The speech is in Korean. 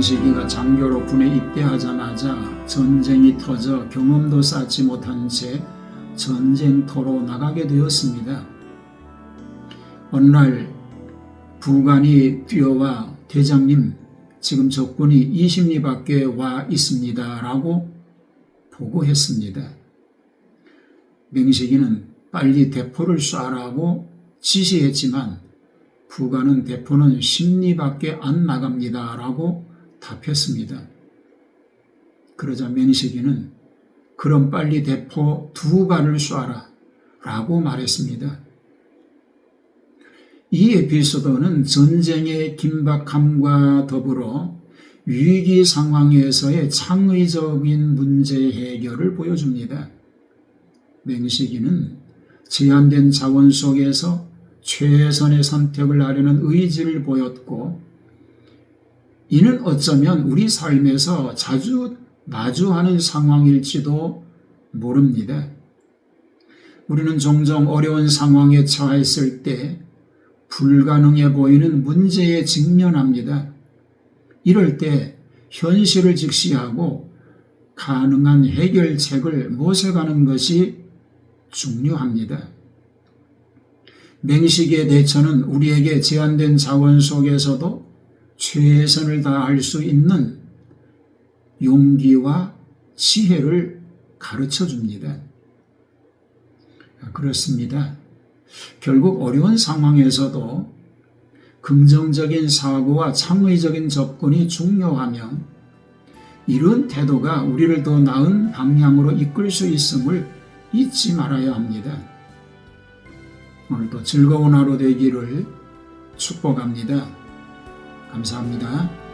명식이가 장교로 군에 입대하자마자 전쟁이 터져 경험도 쌓지 못한 채 전쟁터로 나가게 되었습니다. 어느 날 부관이 뛰어와 대장님 지금 적군이 20리 밖에 와 있습니다. 라고 보고했습니다. 명식이는 빨리 대포를 쏴라고 지시했지만 부관은 대포는 10리 밖에 안 나갑니다. 라고 답했습니다. 그러자 명식이는 그럼 빨리 대포 두 발을 쏴라. 라고 말했습니다. 이 에피소드는 전쟁의 긴박함과 더불어 위기 상황에서의 창의적인 문제 해결을 보여줍니다. 맹식이는 제한된 자원 속에서 최선의 선택을 하려는 의지를 보였고, 이는 어쩌면 우리 삶에서 자주 마주하는 상황일지도 모릅니다. 우리는 종종 어려운 상황에 처했을 때 불가능해 보이는 문제에 직면합니다. 이럴 때 현실을 직시하고 가능한 해결책을 모색하는 것이 중요합니다. 맹식의 대처는 우리에게 제한된 자원 속에서도 최선을 다할 수 있는 용기와 지혜를 가르쳐 줍니다. 그렇습니다. 결국 어려운 상황에서도 긍정적인 사고와 창의적인 접근이 중요하며 이런 태도가 우리를 더 나은 방향으로 이끌 수 있음을 잊지 말아야 합니다. 오늘도 즐거운 하루 되기를 축복합니다. 감사합니다.